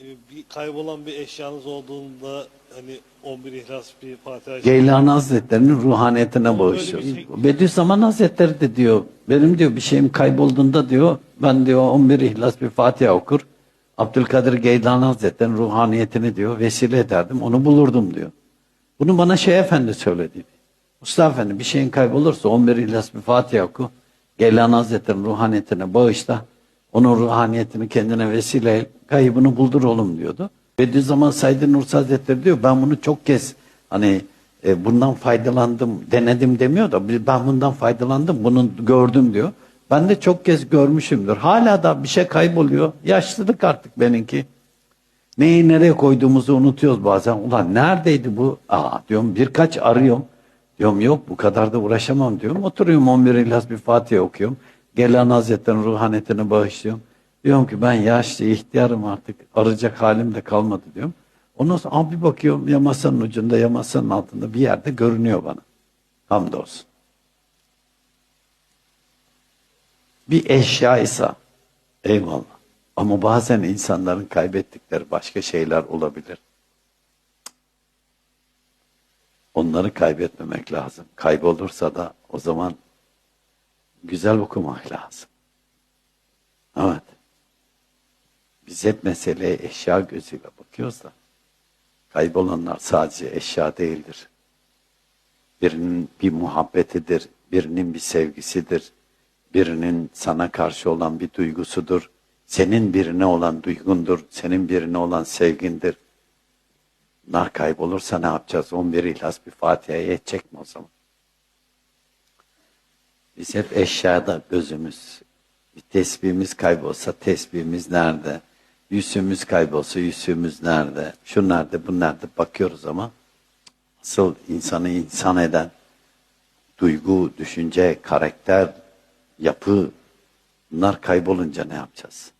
e, bir kaybolan bir eşyanız olduğunda hani 11 İhlas bir Fatiha Geylani Hazretleri'nin ruhaniyetine bir şey- Bediüzzaman Hazretleri de diyor, benim diyor bir şeyim kaybolduğunda diyor, ben diyor 11 İhlas bir Fatiha okur. Abdülkadir Geylani Hazretleri'nin ruhaniyetini diyor vesile ederdim, onu bulurdum diyor. Bunu bana şey efendi söyledi. Mustafa Efendi bir şeyin kaybolursa 11 İhlas bir Fatiha oku. Geylani Hazretleri'nin ruhaniyetine bağışla. Onun ruhaniyetini kendine vesile et, kaybını buldur oğlum diyordu. Bediüzzaman Said Nursi Hazretleri diyor ben bunu çok kez hani e, bundan faydalandım denedim demiyor da ben bundan faydalandım bunu gördüm diyor. Ben de çok kez görmüşümdür. Hala da bir şey kayboluyor. Yaşlılık artık benimki. Neyi nereye koyduğumuzu unutuyoruz bazen. Ulan neredeydi bu? Aa diyorum birkaç arıyorum. Diyorum yok bu kadar da uğraşamam diyorum. Oturuyorum 11 İhlas bir Fatiha okuyorum. Gelen Hazretleri'nin ruhaniyetini bağışlıyorum. Diyorum ki ben yaşlı ihtiyarım artık. Arayacak halim de kalmadı diyorum. Ondan sonra "Aa, bir bakıyorum ya masanın ucunda ya masanın altında bir yerde görünüyor bana. Hamdolsun. Bir eşyaysa eyvallah. Ama bazen insanların kaybettikleri başka şeyler olabilir. Onları kaybetmemek lazım. Kaybolursa da o zaman güzel okumak lazım. Evet. Biz hep meseleye eşya gözüyle bakıyoruz da kaybolanlar sadece eşya değildir. Birinin bir muhabbetidir, birinin bir sevgisidir, birinin sana karşı olan bir duygusudur, senin birine olan duygundur, senin birine olan sevgindir. Bunlar kaybolursa ne yapacağız? 11 ihlas bir Fatiha'ya yetecek mi o zaman? Biz hep eşyada gözümüz. Bir tesbihimiz kaybolsa tesbihimiz nerede? Yüzüğümüz kaybolsa yüzüğümüz nerede? Şu nerede, bu nerede bakıyoruz ama asıl insanı insan eden duygu, düşünce, karakter, yapı bunlar kaybolunca ne yapacağız?